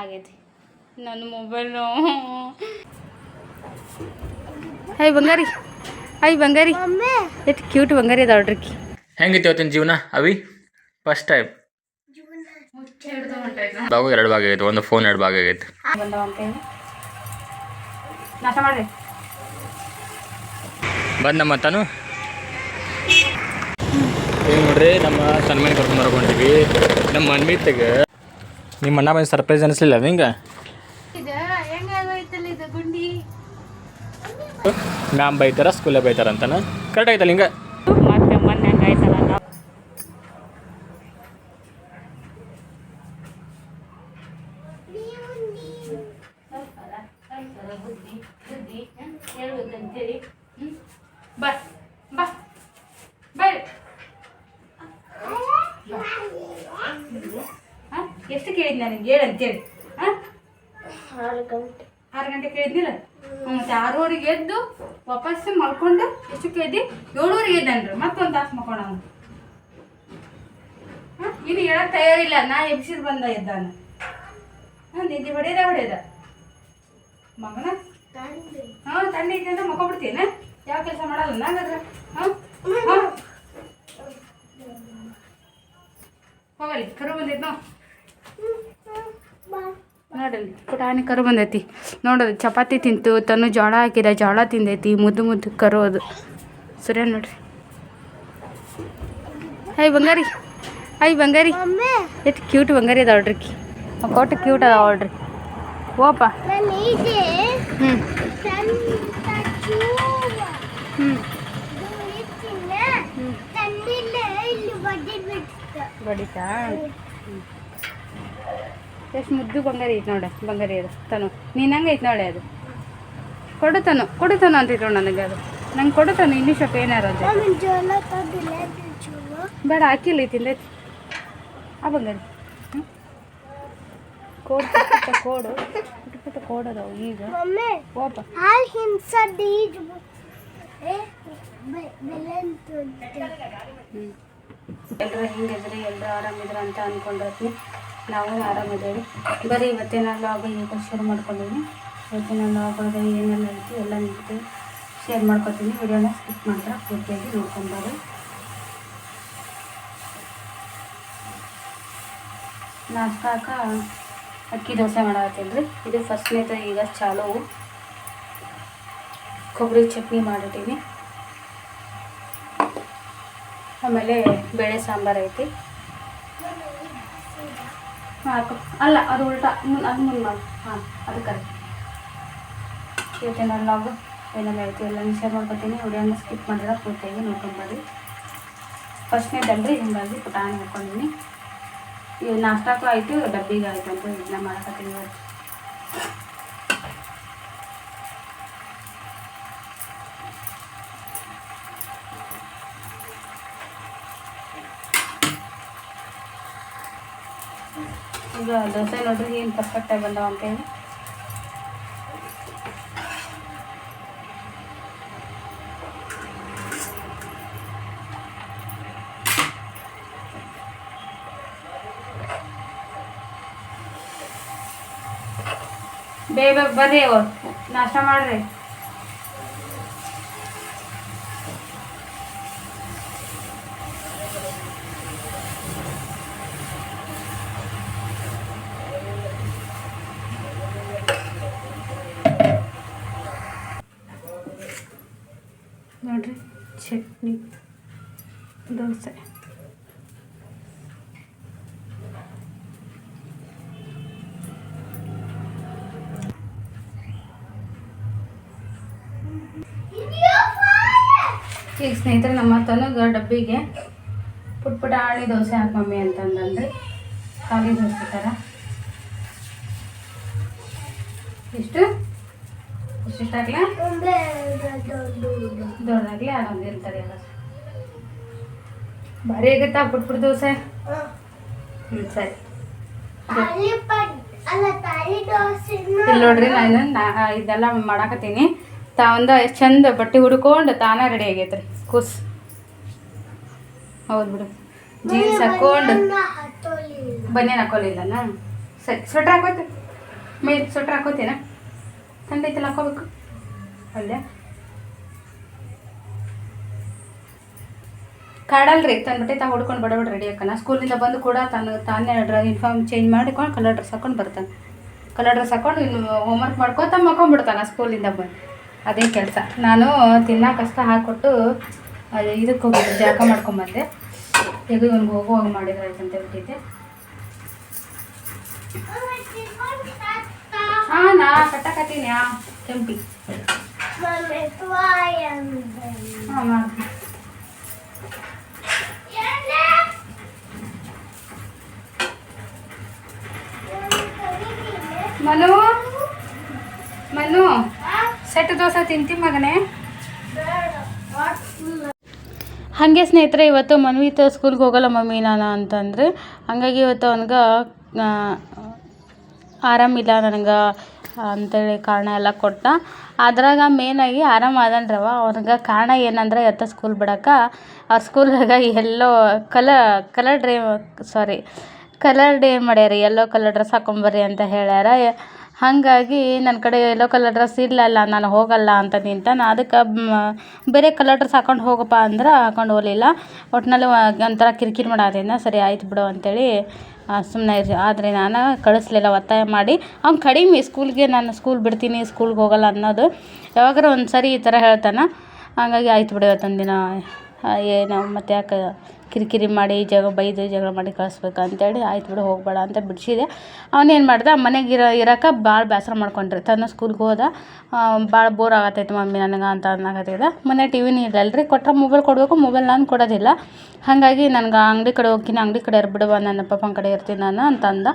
ಆಗೈತಿ. ನನ್ನ mobile high ಬಂಗಾರಿ high ಬಂಗಾರಿ. ಎಷ್ಟು ಕ್ಯೂಟ್ ಬಂಗಾರಿ ಅದ ಆರ್ಡ್ರಿಕಿ ಹೆಂಗೈತಿ ಇವತ್ತಿನ ಜೀವನ ಅವಿ? ಫಸ್ಟ್ ಟೈಮ್ ಬಾಗು ಎರಡು ಭಾಗ ಆಗೈತೆ ಒಂದು ಫೋನ್ ಎರಡು ಭಾಗ ಆಗೈತೆ. ಬಂದ ನಮ್ಮ ತಾನು. ಏನು ನೋಡ್ರಿ ನಮ್ಮ ಸನ್ಮಾನ ಕರ್ಕೊಂಡು ಹೊರಗೊಂಡಿವಿ ನಮ್ಮ ಮನ್ಮೀತಿಗೆ ನಿಮ್ಮ ಅಣ್ಣ ಬಂದು ಸರ್ಪ್ರೈಸ್ ಅನಿಸ್ಲಿಲ್ಲ ನಿಂಗೆ? ಗುಂಡಿ? ಮ್ಯಾಮ್ ಬೈತಾರ ಸ್ಕೂಲೇ ಬೈತಾರ ಅಂತಾನೆ ಕರೆಕ್ಟ್ ಆಯ್ತಲ್ಲ ಹಿಂಗೆ ಮತ್ತೆ ಮೊನ್ನೆ ಹಂಗಾಯ್ತಲ್ಲ ನಾವು ಬಾ ಬಾ ಬರ್ರಿ ಹಾಂ ಎಷ್ಟು ಕೇಳಿದ್ ನನಗೆ ಹೇಳು ಅಂತೇಳಿ ಹಾಂ ಆರು ಗಂಟೆ. ಕೇಳಿದ್ನಿಲ್ಲ? ಹ್ಞೂ ಮತ್ತೆ ಆರೂವರೆಗೆ ಎದ್ದು ವಾಪಸ್ ಮಲ್ಕೊಂಡು ಎಷ್ಟು ಕೇಳಿದ್ದಿ ಏಳುವರೆಗೆ ಎದ್ದನ್ರಿ ಮತ್ತೊಂದು ತಾಸು ಮಕ್ಕೊಂಡ ಹಾಂ ಇನ್ನು ಹೇಳಕ್ ತಯಾರಿಲ್ಲ. ನಾ ಎಬ್ಸಿದ್ ಬಂದ ಎದ್ದಾನ. ಹಾಂ ನಿದ್ದೆ ಹೊಡೆಯದ ಹೊಡೆಯದ. ಮಗನ? ಹಾಂ ತಂಡ ಐತೆ ಅಂತ ಮಕ್ಕೊಬಿಡ್ತೀನ ಯಾವ ಕೆಲಸ ಮಾಡಲ್ಲ ನಾಗಾದ್ರೆ ಹಾಂ? ಹೋಗಲಿ ಕರು ಬಂದೈತೆ ನಾವು ನೋಡಲ್ಲಿ ಪುಟಾಣಿ ಕರು ಬಂದೈತಿ. ನೋಡೋದು ಚಪಾತಿ ತಿಂತು ತನು ಜೋಳ ಹಾಕಿದ ಜೋಳ ತಿಂದೈತಿ ಮುದ್ದು ಮುದ್ದು ಕರು ಅದು. ಸರಿ ನೋಡ್ರಿ. ಹೈ ಬಂಗಾರಿ ಹೈ ಬಂಗಾರಿ. ಎಷ್ಟು ಕ್ಯೂಟ್ ಬಂಗಾರಿ ಅದ ನೋಡ್ರಿ ಕೊಟ್ಟು ಕ್ಯೂಟ್ ಅದ ಆರ್ಡ್ರಿ ಓಪ ಹ್ಞೂ ಹ್ಞೂ ಬಡಿತಾ ಎಷ್ಟು ಮುದ್ದು ಬಂಗಾರಿ ಐತೆ ನೋಡ ಬಂಗಾರಿ ಅದು ತನು. ನೀನು ಹಂಗೆ ಐತೆ ನೋಡಿ ಅದು. ಕೊಡುತ್ತಾನು ಕೊಡುತ್ತಾನು ಅಂತಿದ್ರು ನನಗೆ ಅದು. ನಂಗೆ ಕೊಡುತ್ತಾನು ಇನ್ನೂ ಸ್ವಲ್ಪ ಏನಾರು ಅಂತ. ಬೇಡ ಹಾಕಿಲ್ಲ ತಿಂದೈತಿ ಆ ಬಂಗಾರಿ. ಕೋಡ್ ಕೋಡು. ಪುಟ್ಟ ಪುಟ್ಟ ಕೋಡ್ ಅದಾವು ಈಗ. ಓಪ. ಎಲ್ಲರೂ ಹಿಂಗಿದ್ರಿ ಎಲ್ಲರೂ ಆರಾಮಿದ್ರ ಅಂತ ಅಂದ್ಕೊಂಡಿರ್ತೀನಿ ನಾವು ಆರಾಮಿದ್ದೇವೆ. ಬರೀ ಇವತ್ತಿನ ಲಾಗ್ ಈಗ ಶುರು ಮಾಡ್ಕೊಂಡಿದ್ದೀನಿ ಇವತ್ತಿನ ಲಾಗ್ ಏನೆಲ್ಲ ಐತಿ ಎಲ್ಲ ನಿಮಗೆ ಶೇರ್ ಮಾಡ್ಕೊತೀನಿ. ವಿಡಿಯೋನ ಸ್ಕಿಪ್ ಮಾಡ್ತಾರೆ ಪೂರ್ತಿಯಾಗಿ ನೋಡ್ಕೊಬೋದು ನಾಷ್ಟಾಕ ಅಕ್ಕಿ ದೋಸೆ ಮಾಡತ್ತೀನಿ ರೀ. ಇದು ಫಸ್ಟ್ನೇದು ಈಗ ಚಾಲು. ಕೊಬ್ಬರಿ ಚಟ್ನಿ ಮಾಡಿದ್ದೀನಿ. ಆಮೇಲೆ ಬೇಳೆ ಸಾಂಬಾರು ಐತಿ. ಹಾಕು. ಅಲ್ಲ, ಅದು ಉಲ್ಟಾ. ಮುನ್ ಅದು ಮುನ್ ಮಾಡು. ಹಾಂ, ಅದು ಕರೆಕ್ಟ್. ಇವತ್ತಿನ ಲಾಗ್ ಏನೆಲ್ಲ ಹೇಳ್ತೀವಿ ಎಲ್ಲ ಶೇರ್ ಮಾಡ್ಕೊತೀನಿ. ವಿಡಿಯೋನ ಸ್ಕಿಪ್ ಮಾಡಿದ್ರೆ ಪೂರ್ತಿಯಾಗಿ ನೋಡ್ಕೊಂಬರ್ರಿ. ಫಸ್ಟ್ನೇದಲ್ರಿ ಹಿಂಗಾಗಿ ಪುಟಾಣಿ ಹಾಕ್ಕೊಂಡಿನಿ ಇವು ನಾಷ್ಟಾಕ್ಕೂ ಆಯಿತು, ಡಬ್ಬಿಗೆ ಆಯಿತು ಅಂತ ಇದನ್ನ ಮಾಡಕತ್ತೀನಿ. ಇವತ್ತು ಈಗ ದೋಸೆ ನೋಡ್ರಿ ಏನು ಪರ್ಫೆಕ್ಟಾಗಿ ಬಂದಾವ ಅಂತೇಳಿ ಬೇಗ ಬರ್ರಿ ಅವ್ರು ನಾಷ್ಟ ಮಾಡ್ರಿ ನೋಡ್ರಿ, ಚಟ್ನಿ, ದೋಸೆ. ಈಗ ಸ್ನೇಹಿತರೆ, ನಮ್ಮ ತನಗ ಡಬ್ಬಿಗೆ ಪುಟ್ ಪುಟ ಆಳಿ ದೋಸೆ ಹಾಕಿ ಮಮ್ಮಿ ಅಂತಂದ್ರೆ ಖಾಲಿ ದೋಸೆ ಥರ ಎಷ್ಟು? ಎಷ್ಟಿಷ್ಟು ಹಾಕ್ಲಾ ದೊಡ್ಡದಾಗ್ಲಿ ಅದೊಂದು ಇರ್ತಾರೆ ಎಲ್ಲ. ಭಾರಿ ಆಗುತ್ತಾ ಪುಟ್ ದೋಸೆ? ಹ್ಞೂ ಸರಿ. ಇಲ್ಲ ನೋಡ್ರಿ ನಾನು ಇದೆಲ್ಲ ಮಾಡಾಕತ್ತೀನಿ. ತಾವಂದ ಎಷ್ಟು ಚಂದ ಬಟ್ಟೆ ಹುಡ್ಕೊಂಡು ತಾನ ರೆಡಿ ಆಗೈತ್ರಿ. ಕೂಸ್. ಹೌದು ಬಿಡು. ಜೀನ್ಸ್ ಹಾಕೊಂಡು ಬನ್ನಿ ಬನ್ನೇನು ಹಾಕೊಲಿಲ್ಲನ ಸರಿ ಸ್ವೆಟ್ರ್ ಹಾಕೋತಿ. ಮೈ ಸ್ವೆಟ್ರ್ ಹಾಕೋತೀನ? ಥಂಡಿ ಐತಲ್ಲ ಹಾಕೋಬೇಕು ಅಲ್ಲೇ ಕಾಡಲ್ರಿ ತಂದ್ಬಿಟ್ಟೆ ತಾ ಹುಡ್ಕೊಂಡು ಬಡ ಬಡ ರೆಡಿ ಹಾಕೋಣ ಸ್ಕೂಲಿಂದ ಬಂದು ಕೂಡ ತಾನು, ತಾನೇ ಡ್ರ ಯೂನಿಫಾರ್ಮ್ ಚೇಂಜ್ ಮಾಡಿಕೊಂಡು ಕಲರ್ ಡ್ರೆಸ್ ಹಾಕೊಂಡು ಬರ್ತಾನೆ. ಕಲರ್ ಡ್ರೆಸ್ ಹಾಕೊಂಡು ಇನ್ನು ಹೋಮ್ವರ್ಕ್ ಮಾಡ್ಕೊತ ಮಕ್ಕೊಂಡ್ಬಿಡ್ತಾನೆ ಸ್ಕೂಲಿಂದ ಬಂದು. ಅದೇ ಕೆಲಸ. ನಾನು ತಿನ್ನಕ್ಕಷ್ಟ ಹಾಕ್ಕೊಟ್ಟು ಅದು ಇದಕ್ಕೆ ಹೋಗಿದ್ದೆ ಜಾಕ ಮಾಡ್ಕೊಂಬಂದೆ. ಇದು ಇವ್ನಿಗೆ ಮಾಡಿದ್ರೆ ಆಯ್ತು ಅಂತ ಬಿಟ್ಟಿದ್ದೆ ಮನು? ಮನು? ಸೆಟ್ ದೋಸೆ ತಿಂತಿ ಮಗನೇ? ಹಾಗೆ ಸ್ನೇಹಿತರೆ, ಇವತ್ತು ಮನ್ವಿತ ಸ್ಕೂಲ್ಗೆ ಹೋಗಲ್ಲ ಮಮ್ಮಿ, ನಾನು ಅಂತಂದ್ರೆ. ಹಂಗಾಗಿ ಇವತ್ತು ಅವನಿಗೆ ಆರಾಮಿಲ್ಲ ನನಗೆ ಅಂತೇಳಿ ಕಾರಣ ಎಲ್ಲ ಕೊಟ್ಟ. ಅದ್ರಾಗ ಮೇನಾಗಿ ಆರಾಮ ಅದನ್ರವ ಅವ್ನಿಗೆ ಕಾರಣ ಏನಂದ್ರೆ ಎತ್ತ ಸ್ಕೂಲ್ ಬಿಡಕ್ಕೆ ಆ ಸ್ಕೂಲ್ದಾಗ ಎಲ್ಲೋ ಕಲ ಕಲರ್ ಡ್ರೇ ಸಾರಿ ಕಲರ್ ಡೇ ಮಾಡ್ಯಾರ. ಎಲ್ಲೋ ಕಲರ್ ಡ್ರೆಸ್ ಹಾಕೊಂಬರ್ರಿ ಅಂತ ಹೇಳ್ಯಾರ. ಹಾಗಾಗಿ ನನ್ನ ಕಡೆ ಎಲ್ಲೋ ಕಲರ್ ಡ್ರೆಸ್ ಇಲ್ಲಲ್ಲ ನಾನು ಹೋಗಲ್ಲ ಅಂತ ನಿಂತಾನ. ಅದಕ್ಕೆ ಬೇರೆ ಕಲರ್ ಡ್ರೆಸ್ ಹಾಕೊಂಡು ಹೋಗಪ್ಪ ಅಂದ್ರೆ ಹಾಕೊಂಡು ಹೋಗಲಿಲ್ಲ. ಒಟ್ನಲ್ಲಿ ಒಂಥರ ಕಿರಿಕಿರಿ ಮಾಡಾದೇನ ಸರಿ, ಆಯ್ತು ಬಿಡು ಅಂತೇಳಿ ಸುಮ್ಮನೆ ಆದರೆ ನಾನು ಕಳಿಸ್ಲಿಲ್ಲ, ಒತ್ತಾಯ ಮಾಡಿ. ಅವ್ನು ಕಡಿಮೆ ಸ್ಕೂಲ್ಗೆ ನಾನು ಸ್ಕೂಲ್ ಬಿಡ್ತೀನಿ ಸ್ಕೂಲ್ಗೆ ಹೋಗಲ್ಲ ಅನ್ನೋದು ಯಾವಾಗಾರ ಒಂದು ಸರಿ ಈ ಥರ ಹೇಳ್ತಾನೆ. ಹಾಗಾಗಿ ಆಯ್ತು ಬಿಡು ಇವತ್ತೊಂದು ದಿನ ಏನು, ಮತ್ತು ಯಾಕೆ ಕಿರಿಕಿರಿ ಮಾಡಿ, ಜಗ, ಬೈದು ಜಗಳ ಮಾಡಿ ಕಳಿಸ್ಬೇಕು ಅಂತೇಳಿ, ಆಯ್ತು ಬಿಡು, ಹೋಗಬೇಡ ಅಂತ ಬಿಡಿಸಿದೆ. ಅವನೇನು ಮಾಡ್ದ, ಮನೆಗೆ ಇರೋ, ಇರೋಕೆ ಭಾಳ ಬೇಸರ ಮಾಡ್ಕೊಂಡ್ರಿ. ತನ್ನ ಸ್ಕೂಲ್ಗೆ ಹೋದ ಭಾಳ ಬೋರ್ ಆಗತೈತೆ ಮಮ್ಮಿ ನನಗೆ ಅಂತ ಅನ್ನಕತ್ತಿದ. ಮನೆ ಟಿ ವಿನೂ ಇಲ್ಲಲ್ರಿ ಕೊಟ್ಟರೆ ಮೊಬೈಲ್ ಕೊಡಬೇಕು, ಮೊಬೈಲ್ ನಾನು ಕೊಡೋದಿಲ್ಲ. ಹಾಗಾಗಿ ನನಗೆ ಅಂಗಡಿ ಕಡೆ ಹೋಗ್ತೀನಿ ಅಂಗಡಿ ಕಡೆ ಇರ್ಬಿಡುವ ನನ್ನ ಪಪ್ಪನ ಕಡೆ ಇರ್ತೀನಿ ನಾನು ಅಂತ ಅಂದ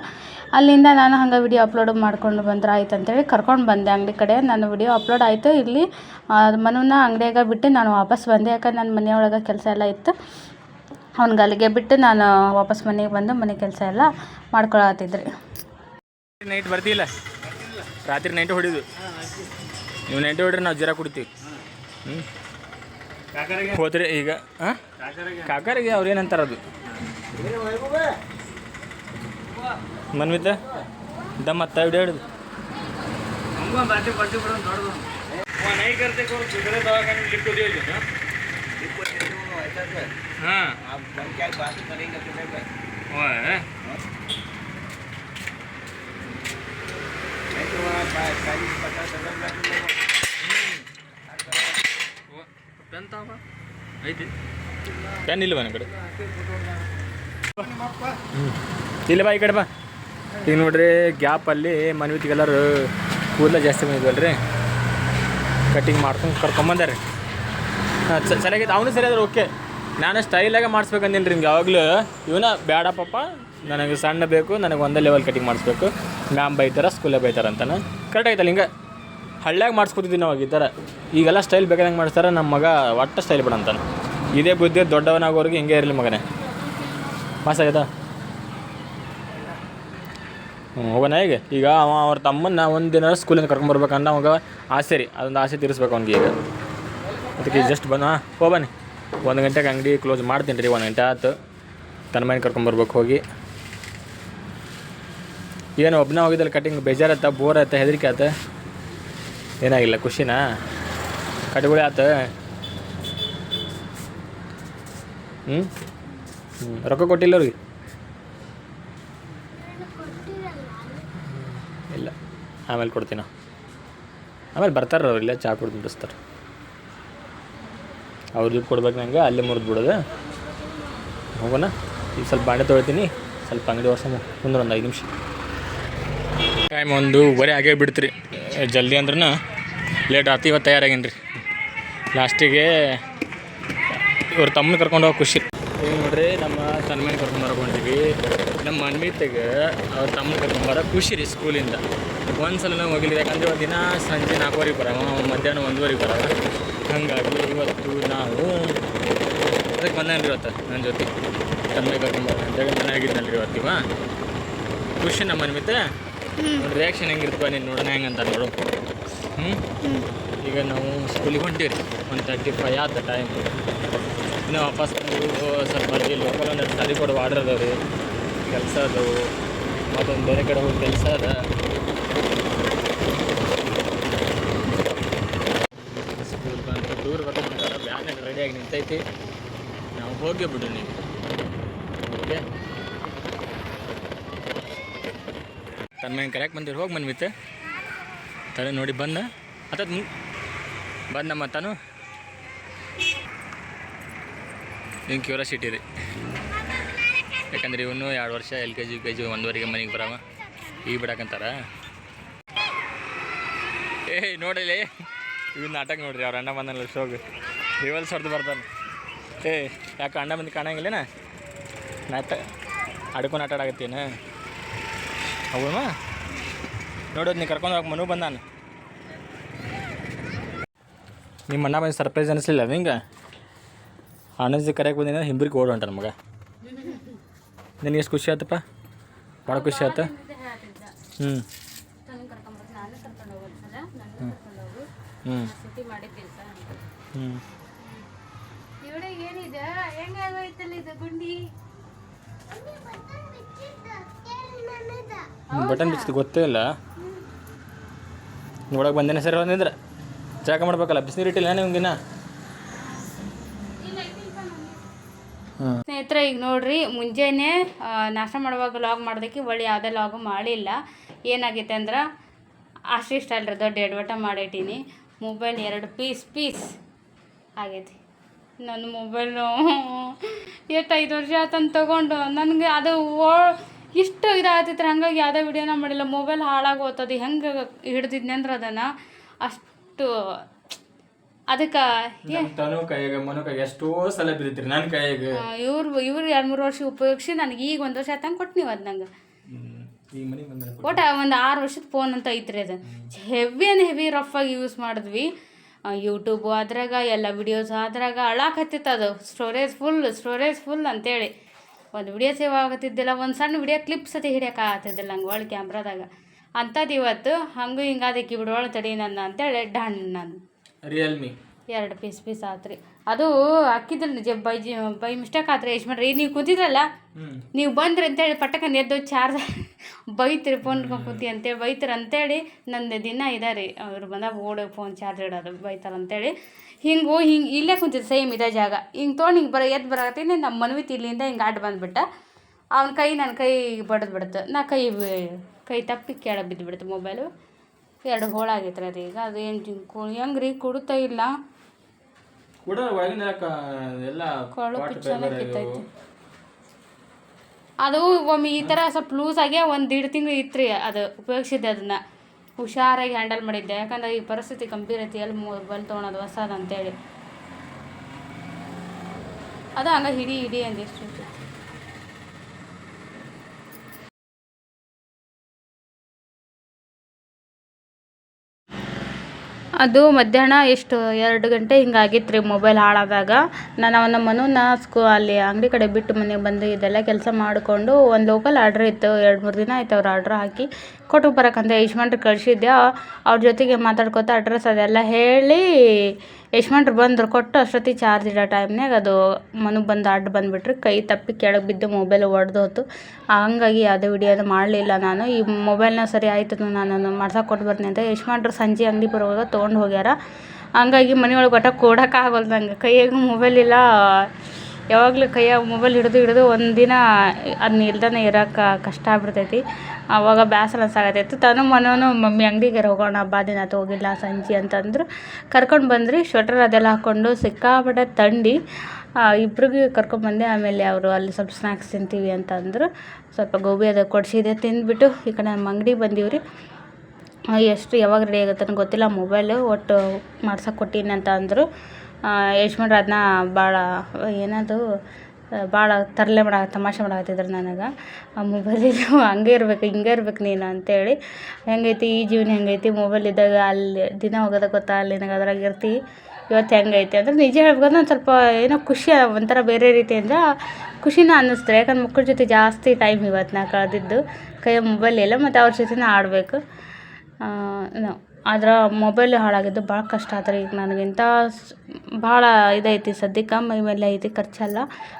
ಅಲ್ಲಿಂದ ನಾನು ಹಂಗೆ ವಿಡಿಯೋ ಅಪ್ಲೋಡ್ ಮಾಡ್ಕೊಂಡು ಬಂದ್ರೆ ಆಯ್ತು ಅಂತೇಳಿ ಕರ್ಕೊಂಡು ಬಂದೆ ಅಂಗಡಿ ಕಡೆ. ನನ್ನ ವಿಡಿಯೋ ಅಪ್ಲೋಡ್ ಆಯಿತು. ಇಲ್ಲಿ ಮನುನ ಅಂಗಡಿಯಾಗ ಬಿಟ್ಟು ನಾನು ವಾಪಸ್ ಬಂದೆ. ಯಾಕಂದ್ರೆ ನನ್ನ ಮನೆಯೊಳಗೆ ಕೆಲಸ ಎಲ್ಲ ಇತ್ತು. ಅವ್ನಿಗೆ ಅಲ್ಲಿಗೆ ಬಿಟ್ಟು ನಾನು ವಾಪಸ್ ಮನೆಗೆ ಬಂದು ಮನೆ ಕೆಲಸ ಎಲ್ಲ ಮಾಡ್ಕೊಳತ್ತಿದ್ರಿ. ನೈಟ್ ಬರ್ತಿಲ್ಲ ರಾತ್ರಿ ನೈಟ್ ಹೊಡಿದು ನೀವು ನೈಟ್ ಹೊಡ್ರಿ ನಾವು ಜೀರಾ ಕುಡಿತೀವಿ. ಹ್ಞೂ ಹೋದ್ರಿ ಈಗ ಹಾಂ ಕಾಕರಿಗೆ ಅವ್ರು ಏನಂತಾರೆ ಅದು? ಮನ್ವಿತ ದಮ್ಮ ಅತ್ತ ವಿಡಿಯೋ ಹಿಡಿದು. ಹಾಂ ಐತಿ ಪೆನ್ ಇಲ್ವ ನನ್ನ ಕಡೆ ಇಲ್ಲ ಬಾ ಈ ಕಡೆ ಬಾ ಈಗ ನೋಡ್ರಿ ಗ್ಯಾಪಲ್ಲಿ ಮನ್ವಿತಿಗೆಲ್ಲರೂ ಕೂದಲ ಜಾಸ್ತಿ ಬಂದಿದ್ವಲ್ರಿ ಕಟಿಂಗ್ ಮಾಡ್ಕೊಂಡು ಕರ್ಕೊಂಬಂದಾರೆ ಹಾಂ ಚೆನ್ನಾಗೈತೆ ಅವನು ಸರಿ ಅದ್ರ ಓಕೆ ನಾನು ಸ್ಟೈಲಾಗೆ ಮಾಡಿಸ್ಬೇಕಂದೇನು ರೀ ನಿಮ್ಗೆ ಯಾವಾಗಲೂ. ಇವನ ಬೇಡ ಪಾಪ. ನನಗೆ ಸಣ್ಣ ಬೇಕು, ನನಗೆ ಒಂದೇ ಲೆವೆಲ್ ಕಟಿಂಗ್ ಮಾಡಿಸ್ಬೇಕು. ಮ್ಯಾಮ್ ಬೈತಾರ ಸ್ಕೂಲೇ ಬೈತಾರ ಅಂತಾನೆ. ಕರೆಕ್ಟ್ ಆಯ್ತಲ್ಲ ಹಿಂಗೆ. ಹಳ್ಳ್ಯಾಗ ಮಾಡಿಸ್ಕೊತಿದ್ವಿ ನಾವು ಈ ಥರ ಈಗೆಲ್ಲ ಸ್ಟೈಲ್ ಬೇಕಾದಂಗೆ ಮಾಡಿಸ್ತಾರೆ ನಮ್ಮ ಮಗ ಒಟ್ಟು ಸ್ಟೈಲ್ ಬಿಡ ಅಂತಾನೆ. ಇದೇ ಬುದ್ಧಿ ದೊಡ್ಡವನಾಗೋರಿಗೆ ಹಿಂಗೆ ಇರಲಿ ಮಗನೇ. ಪಾಸ್ ಆಗ್ಯದ? ಹ್ಞೂ ಹೋಗೋಣ ಈಗ ಈಗ ಅವ ಅವ್ರ ತಮ್ಮನ್ನ ಒಂದು ದಿನ ಸ್ಕೂಲಿಂದ ಕರ್ಕೊಂಬರ್ಬೇಕಂದ್ರೆ ಅವಾಗ ಆಸೆ ರೀ. ಅದೊಂದು ಆಸೆ ತೀರಿಸ್ಬೇಕು ಅವ್ನಿಗೆ ಈಗ. ಅದಕ್ಕೆ ಜಸ್ಟ್ ಬನ್ನ ಹಾಂ ಹೋ ಬನ್ನಿ. ಒಂದು ಗಂಟೆಗೆ ಅಂಗಡಿ ಕ್ಲೋಸ್ ಮಾಡ್ತೀನಿ ರೀ, ಒಂದು ಗಂಟೆ ಆಯ್ತು. ತನ್ನ ಮನೆ ಕರ್ಕೊಂಬರ್ಬೇಕು ಹೋಗಿ. ಏನು ಒಬ್ಬನೇ ಹೋಗಿದ್ದಲ್ಲಿ ಕಟಿಂಗ್ ಬೇಜಾರತ್ತ ಬೋರ್ ಆಯ್ತ, ಹೆದರಿಕೆ ಆತ ಏನಾಗಿಲ್ಲ, ಖುಷಿನಾ? ಕಟ್ಗುಳಿ ಆತ. ಹ್ಞೂ ರೊಕ್ಕ ಕೊಟ್ಟಿಲ್ಲ ಅವ್ರಿಗೆ? ಇಲ್ಲ, ಆಮೇಲೆ ಕೊಡ್ತೀನ? ಆಮೇಲೆ ಬರ್ತಾರೆ ಇಲ್ಲೇ, ಚಾ ಕುಡ್ದು ಬಿಡಿಸ್ತಾರೆ ಅವ್ರ ದುಡ್ಡು ಕೊಡ್ಬೇಕು ನನಗೆ ಅಲ್ಲೇ ಮುರಿದು ಬಿಡೋದು. ಹೋಗೋಣ. ಈಗ ಸ್ವಲ್ಪ ಬಾಂಡೆ ತೊಳಿತೀನಿ. ಸ್ವಲ್ಪ ಅಂಗಡಿ ವರ್ಷ ಮುಂದೆ ಒಂದು ಐದು ನಿಮಿಷ. ಟೈಮ್ ಒಂದು ಬರೀ ಆಗೇ ಬಿಡ್ತೀರಿ. ಜಲ್ದಿ ಅಂದ್ರೂ ಲೇಟ್ ಆತಿ ಇವತ್ತು ತಯಾರಾಗೇನಿ ರೀ ಲಾಸ್ಟಿಗೆ ಇವ್ರ ತಮ್ಮನ ಕರ್ಕೊಂಡು ಹೋಗೋ ಖುಷಿ. ಏನು ನೋಡ್ರಿ ನಮ್ಮ ತನ್ಮನ ಕರ್ಕೊಂಡು ಹೊಂಟೀವಿ. ನಮ್ಮ ಅನ್ಮಿತಿಗೆ ಅವ್ರ ತಮ್ಮನ ಬರೋ ಖುಷಿ ರೀ ಸ್ಕೂಲಿಂದ ಒಂದು ಸಲ ನಾವು ಹೋಗಿಲ್ಲ ಯಾಕಂದ್ರೆ ಇವತ್ತು ದಿನ ಸಂಜೆ ನಾಲ್ಕುವರೆಗೆ ಬರೋಣ ಮಧ್ಯಾಹ್ನ ಒಂದುವರೆಗೆ ಬರೋಣ. ಹಾಗಾಗಿ ಇವತ್ತು ನಾವು ಅದಕ್ಕೆ ಬಂದೇನು ರೀ ಇವತ್ತು ನನ್ನ ಜೊತೆ. ತಮ್ಮ ಕರ್ಕೊಂಬರ ಅಂತೇಳಿ ಮನೆ ಆಗಿದ್ನಲ್ಲ ರೀ ಇವತ್ತು ಇವ. ಖುಷಿ ನಮ್ಮ ನಿಮಿತ್ತ. ರಿಯಾಕ್ಷನ್ ಹೆಂಗಿರ್ತವ ನೀನು ನೋಡೋಣ ಹೆಂಗಂತ ನೋಡು. ಹ್ಞೂ ಈಗ ನಾವು ಸ್ಕೂಲಿಗೆ ಹೊಂಟೀವಿ ರೀ ಒನ್ ತರ್ಟಿ ಫೈ ಆದ ಟೈಮ್ ಇನ್ನು ವಾಪಸ್ ಬಂದು ಸ್ವಲ್ಪ ಅಲ್ಲಿ ಲೋಕಲ್ ಒಂದೆರಡು ಸಾರಿ ಕೊಡುವ ಆರ್ಡರ್ ಅದಾವೆ ರೀ ಕೆಲಸ ಅದಾವೆ. ಮತ್ತೊಂದು ಬೇರೆ ಕಡೆ ಹೋಗಿ ಕೆಲಸ ಅದ ಸ್ಕೂಲ್ ಬಂತು ಟೂರ್ ಬರ್ತಾರೆ ಬ್ಯಾನ್ ನಿಂತೈತಿ ನಾವು ಹೋಗಿ ಬಿಡು ನೀವು. ಓಕೆ? ತನ್ನ ಮೇಲೆ ಕರೆಕ್ಟ್ ಬಂದಿರು. ಹೋಗಿ ಬಂದ್ಬಿತ್ತು ತಲೆ ನೋಡಿ ಬಂದ. ಅಥವಾ ಬಂದ ತಾನು. ನಿಂಗೆ ಕ್ಯೂರಿಯಾಸಿಟಿ ರೀ ಯಾಕಂದ್ರೆ ಇವನು ಎರಡು ವರ್ಷ L K G, U K G ಒಂದುವರೆಗೆ ಮನೆಗೆ ಬರವ. ಈಗ ಬಿಡಕಂತಾರ? ಏಯ್ ನೋಡಿಲಿ ಇವ್ ನಾಟಕ ನೋಡ್ರಿ, ಅವ್ರ ಅಣ್ಣ ಬಂದಲ್ಲ ಶೋಗ್. ರಿವಲ್ಸ್ ಸರ್ದು ಬರ್ತಾನೆ. ಏ, ಯಾಕೆ ಅಣ್ಣ ಬಂದು ಕಾಣಂಗಿಲ್ಲ ನಾಟ ಅಡ್ಕೊಂಡು ಆಟ ಆಡಾಕತ್ತೀನ? ನೋಡೋದು ನೀ ಕರ್ಕೊಂಡು ಹೋಗಿ ಮನು ಬಂದಾನೆ. ನಿಮ್ಮ ಅಣ್ಣ ಬಂದು ಸರ್ಪ್ರೈಸ್ ಅನಿಸ್ಲಿಲ್ಲ ಹಿಂಗೆ ಅಣ್ಣಜಿ ಕರೆಯಕ್ಕೆ ಬಂದಿನ ಹಿಂಬ್ರಿಗೆ ಓಡ್ ಹೊಂಟಾನ ಮಗ. ನಿನಗೆ ಎಷ್ಟು ಖುಷಿ ಆಯ್ತಪ್ಪ ಭಾಳ ಖುಷಿ ಆಯ್ತು ಹ್ಞೂ ನಾನು ನಾನು ಹ್ಞೂ ಹ್ಞೂ ಹೆಂಗಾಗೋಯ್ತಲ್ಲ ಇದು ಗುಂಡಿ? ಬಟನ್ ಬಿಚ್ಚಿದ್ ಗೊತ್ತೇ ಇಲ್ಲ. ನೋಡಕ್ಕೆ ಬಂದೇನೆ ಸರಿ ಅಂದಿದ್ರೆ ಜಾಗ ಮಾಡ್ಬೇಕಲ್ಲ ಬಿಸಿನೀರು ಇಟ್ಟಿಲ್ಲ ನಿಮ್ಗಿನ ಸ್ನೇಹಿತರೆ ಈಗ ನೋಡ್ರಿ ಮುಂಜಾನೆ ನಾಷ್ಟ ಮಾಡುವಾಗ ಲಾಗ್ ಮಾಡೋದಕ್ಕೆ ಒಳ್ಳೆ ಯಾವುದೇ ಲಾಗ್ ಮಾಡಿಲ್ಲ. ಏನಾಗೈತೆ ಅಂದ್ರೆ ಅಷ್ಟಿಷ್ಟ ಅಲ್ರಿ ದೊಡ್ಡ ಎಡವಟ ಮಾಡಿಟ್ಟೀನಿ. ಮೊಬೈಲ್ ಎರಡು ಪೀಸ್ ಪೀಸ್ ಆಗೈತಿ. ನನ್ನ ಮೊಬೈಲು. ಎಷ್ಟು ಐದು ವರ್ಷ ಆತಂತ ತಗೊಂಡು. ನನಗೆ ಅದು ಓ ಇಷ್ಟು ಇದಾಗ್ತಿತ್ತು ಹಂಗಾಗಿ ಯಾವುದೇ ವಿಡಿಯೋನ ಮಾಡಿಲ್ಲ. ಮೊಬೈಲ್ ಹಾಳಾಗಿ ಹೋಗ್ತದೆ. ಹೆಂಗೆ ಹಿಡ್ದಿದ್ನಿ ಅಂದ್ರೆ ಅದನ್ನು ಅಷ್ಟು ಅದಕ್ಕೆ ಕೈಗೆ ಎಷ್ಟೋ ಸಲ ಬಿದ್ದಿರಿ ನನ್ನ ಕೈಯಾಗ. ಇವ್ರು ಇವ್ರು ಎರಡು ಮೂರು ವರ್ಷ ಉಪಯೋಗಿಸಿ ನನಗೆ ಈಗ ಒಂದು ವರ್ಷ ಆತಂಗೆ ಕೊಟ್ಟು ನೀವು ಅದು ನಂಗೆ. ಒಟ್ಟು ಒಂದು ಆರು ವರ್ಷದ ಫೋನ್ ಅಂತ ಐತ್ರಿ ಅದು. ಹೆವಿ ಅಂದ್ರೆ ಹೆವಿ ರಫ್ ಆಗಿ ಯೂಸ್ ಮಾಡಿದ್ವಿ. ಯೂಟ್ಯೂಬು ಅದ್ರಾಗ, ಎಲ್ಲ ವಿಡಿಯೋಸ್ ಅದ್ರಾಗ ಅಳಾಕತ್ತಿತ್ತು ಅದು. ಸ್ಟೋರೇಜ್ ಫುಲ್ ಸ್ಟೋರೇಜ್ ಫುಲ್ ಅಂತೇಳಿ. ಒಂದು ವಿಡಿಯೋ ಸೇವ್ ಆಗತ್ತಿದ್ದಿಲ್ಲ, ಒಂದು ಸಣ್ಣ ವಿಡಿಯೋ ಕ್ಲಿಪ್ ಸತಿ ಹಿಡಿಯೋಕೆ ಆಗತ್ತಿದ್ದಿಲ್ಲ ನಂಗೆ ಒಳ್ಳೆ ಕ್ಯಾಮ್ರಾದಾಗ ಅಂಥದ್ದು ಇವತ್ತು ಹಂಗೂ ಹಿಂಗೆ ಅದಕ್ಕೆ ಬಿಡೋಳ ತಡಿ ನನ್ನ ಅಂತೇಳಿ ಡನ್ ನಾನು. ರಿಯಲ್ಮಿ ಎರಡು ಪೀಸ್ ಪೀಸ್ ಆತ್ರಿ. ಅದು ಹಾಕಿದ್ರಿ ನಿಜ ಬೈ ಜಿ ಬೈ ಮಿಸ್ಟೇಕ್ ಆತ್ರಿ ಎಷ್ಟು ಮಾಡ್ರಿ ನೀವು ಕೂತಿದ್ರಲ್ಲ? ನೀವು ಬಂದ್ರಿ ಅಂತೇಳಿ ಪಟ್ಟಕ್ಕಂದು ಎದ್ದು ಚಾರ್ಜ್ ಬೈತ್ರಿ ಫೋನ್ ಕೂತಿ ಅಂತೇಳಿ. ಬೈತ್ರಿ ಅಂತೇಳಿ ನಂದು ದಿನ ಇದಾರೆ. ರೀ ಅವ್ರು ಬಂದಾಗ ಓಡ ಫೋನ್ ಚಾರ್ಜ್ ಇಡೋದು ಬೈತಾರ ಅಂತೇಳಿ. ಹಿಂಗೆ ಹಿಂಗೆ ಇಲ್ಲೇ ಕೂತಿದ್ರು ಸೇಮ್ ಇದೇ ಜಾಗ. ಹಿಂಗೆ ತೊಗೊಂಡು ಹಿಂಗೆ ಬರ ಎದ್ದು ಬರಕತ್ತೀನಿ ನಮ್ಮ ಮನ್ವಿತ್ ಇಲ್ಲಿಂದ ಹಿಂಗೆ ಆಡ್ ಬಂದುಬಿಟ್ಟ. ಅವ್ನ ಕೈ ನನ್ನ ಕೈ ಬಡದು ಬಿಡ್ತು. ನಾ ಕೈ ಕೈ ತಪ್ಪಿ ಕೆಳ ಬಿದ್ದು ಬಿಡ್ತು ಮೊಬೈಲು ಎರಡು ಹೋಳಾಗಿತ್ತು ಅದು ಈಗ. ಅದು ಏನು ಹೆಂಗೆ ರೀ ಕೊಡುತ್ತಾ ಇಲ್ಲ. ಕೂಡ ಎಲ್ಲ ಕೊಳು ಪಿಚ್ಚೆಲ್ಲ ಕಿತ್ತೈತಿ ಅದು ಒಮ್ಮೆ ಈ ಥರ ಸ್ವಲ್ಪ ಲೂಸ್ ಆಗಿ ಒಂದು ದೀಡ್ ತಿಂಗಳು ಇತ್ತು ರೀ ಅದು ಉಪಯೋಗಿಸಿದ್ದೆ ಅದನ್ನು. ಹುಷಾರಾಗಿ ಹ್ಯಾಂಡಲ್ ಮಾಡಿದ್ದೆ. ಯಾಕಂದ್ರೆ ಈ ಪರಿಸ್ಥಿತಿ ಗಂಭೀರ ಐತಿ ಎಲ್ಲಿ ಮೊಬೈಲ್ ತೊಗೊಳೋದು ಹೊಸದು ಅಂತೇಳಿ. ಅದು ಹಂಗ ಹಿಡಿ ಹಿಡಿ ಅಂದಿಷ್ಟು ಅದು ಮಧ್ಯಾಹ್ನ ಎಷ್ಟು, ಎರಡು ಗಂಟೆ ಹಿಂಗೆ ಆಗಿತ್ತು ರೀ ಮೊಬೈಲ್ ಹಾಳಾದಾಗ. ನಾನು ಅವನ ಮನುನ ಸ್ಕೂ ಅಲ್ಲಿ ಅಂಗಡಿ ಕಡೆ ಬಿಟ್ಟು ಮನೆಗೆ ಬಂದು ಇದೆಲ್ಲ ಕೆಲಸ ಮಾಡಿಕೊಂಡು ಒಂದು ಲೋಕಲ್ ಆರ್ಡ್ರ್ ಇತ್ತು, ಎರಡು, ಮೂರು ದಿನ ಆಯ್ತು ಅವ್ರು ಆರ್ಡ್ರ್ ಹಾಕಿ ಕೊಟ್ಟು ಬರೋಕ್ಕಂತ ಯಜಮಾನ್ರಿಗೆ ಕಳಿಸಿದ್ದೆ. ಅವ್ರ ಜೊತೆಗೆ ಮಾತಾಡ್ಕೊತ ಅಡ್ರೆಸ್ ಅದೆಲ್ಲ ಹೇಳಿ ಯಜಮಾನ್ರು ಬಂದರು ಕೊಟ್ಟು ಅಷ್ಟೊತ್ತಿಗೆ ಚಾರ್ಜ್ ಇಡೋ ಟೈಮ್ನಾಗ ಅದು ಮನು ಬಂದು ಅಡ್ಡ ಬಂದುಬಿಟ್ರೆ. ಕೈ ತಪ್ಪಿ ಕೆಳಗೆ ಬಿದ್ದು ಮೊಬೈಲ್ ಒಡೆದು ಹೋತು. ಹಂಗಾಗಿ ಯಾವುದೇ ವಿಡಿಯೋನ ಮಾಡಲಿಲ್ಲ ನಾನು. ಈ ಮೊಬೈಲ್ನ ಸರಿ ಆಯ್ತು ನಾನು ಮಾಡ್ಸಕ್ಕೆ ಕೊಟ್ಟು ಬರ್ತೀನಿ ಅಂತ ಯಜಮಾನ್ರು ಸಂಜೆ ಅಂಗಡಿ ಬರುವಾಗ ತೊಗೊಂಡು ಹೋಗ್ಯಾರ. ಹಂಗಾಗಿ ಮನೆಯೊಳಗೆ ಒಟ್ಟ ಕೊಡೋಕ್ಕಾಗಲ್ಲ ನಂಗೆ ಕೈಯಾಗ ಮೊಬೈಲ್ ಇಲ್ಲ. ಯಾವಾಗಲೂ ಕೈಯಾಗ ಮೊಬೈಲ್ ಹಿಡಿದು ಹಿಡಿದು ಒಂದಿನ ಅದನ್ನ ಇಲ್ದೇ ಇರೋಕೆ ಕಷ್ಟ ಆಗ್ಬಿಡ್ತೈತಿ. ಆವಾಗ ಬೇಸರ ಅನ್ಸಾಕತ್ತೈತಿ ತಾನು ಮನೋನು, ಮಮ್ಮಿ, ಅಂಗಡಿಗೆ ಹೋಗೋಣ, ಬಾ, ದಿನ ಹೋಗಿಲ್ಲ, ಸಂಜೆ ಅಂತಂದ್ರು. ಕರ್ಕೊಂಡು ಬಂದ್ರಿ ಸ್ವೆಟರ್ ಅದೆಲ್ಲ ಹಾಕ್ಕೊಂಡು ಸಿಕ್ಕಾಪಟ್ಟೆ ತಂಡಿ ಇಬ್ರಿಗೂ ಕರ್ಕೊಂಡ್ಬಂದೆ ಆಮೇಲೆ ಅವರು ಅಲ್ಲಿ ಸ್ವಲ್ಪ ಸ್ನ್ಯಾಕ್ಸ್ ತಿಂತೀವಿ ಅಂತಂದ್ರು. ಸ್ವಲ್ಪ ಗೋಬಿ ಅದು ಕೊಡಿಸಿದೆ ತಿಂದ್ಬಿಟ್ಟು ಈ ಕಡೆ ನಮ್ಮ ಅಂಗಡಿಗೆ ಬಂದೀವ್ರಿ. ಎಷ್ಟು ಯಾವಾಗ ರೆಡಿ ಆಗುತ್ತೆ ಅಂತ ಗೊತ್ತಿಲ್ಲ, ಮೊಬೈಲು ಒಟ್ಟು ಮಾಡ್ಸೋಕೆ ಕೊಟ್ಟೀನಿ ಅಂತ ಅಂದರು ಯಜಮಾನ್ರು ಅದನ್ನ ಭಾಳ ಏನದು ಭಾಳ ತರಲೆ ಮಾಡ, ತಮಾಷೆ ಮಾಡಕತ್ತಿದ್ರು ನನಗೆ. ಆ ಮೊಬೈಲ್ ಇದು ಹಂಗೆ ಇರ್ಬೇಕು, ಹಿಂಗೆ ಇರ್ಬೇಕು ನೀನು ಅಂತೇಳಿ. ಹೆಂಗೈತಿ, ಈ ಜೀವನ ಹೆಂಗೈತಿ ಮೊಬೈಲ್ ಇದ್ದಾಗ ಅಲ್ಲಿ, ದಿನ ಹೋಗೋದ ಗೊತ್ತಾ, ಅಲ್ಲಿ ನಿನಗೆ ಅದ್ರಾಗ ಇರ್ತಿ. ಇವತ್ತು ಹೆಂಗೈತಿ ಅಂದ್ರೆ ನಿಜ ಹೇಳ್ಬೇಕಂದ್ರೆ ಒಂದು ಸ್ವಲ್ಪ ಏನೋ ಖುಷಿ, ಒಂಥರ ಬೇರೆ ರೀತಿಯಿಂದ ಖುಷಿನ ಅನ್ನಿಸ್ತು ಯಾಕಂದ್ರೆ ಮಕ್ಕಳ ಜೊತೆ ಜಾಸ್ತಿ ಟೈಮ್ ಇವತ್ತು ನಾ ಕಳೆದಿದ್ದು. ಕೈಯ ಮೊಬೈಲ್ ಇಲ್ಲ, ಮತ್ತು ಅವ್ರ ಜೊತೆನೇ ಆಡಬೇಕು. ಆದ್ರೆ ಮೊಬೈಲ್ ಹಾಳಾಗಿದ್ದು ಭಾಳ ಕಷ್ಟ ಆತ್ರಿ. ಈಗ ನನಗಿಂತ ಭಾಳ ಇದೈತಿ ಸದ್ಯಕ್ಕೆ, ಮೈ ಮೇಲೆ ಐತಿ ಖರ್ಚೆಲ್ಲ.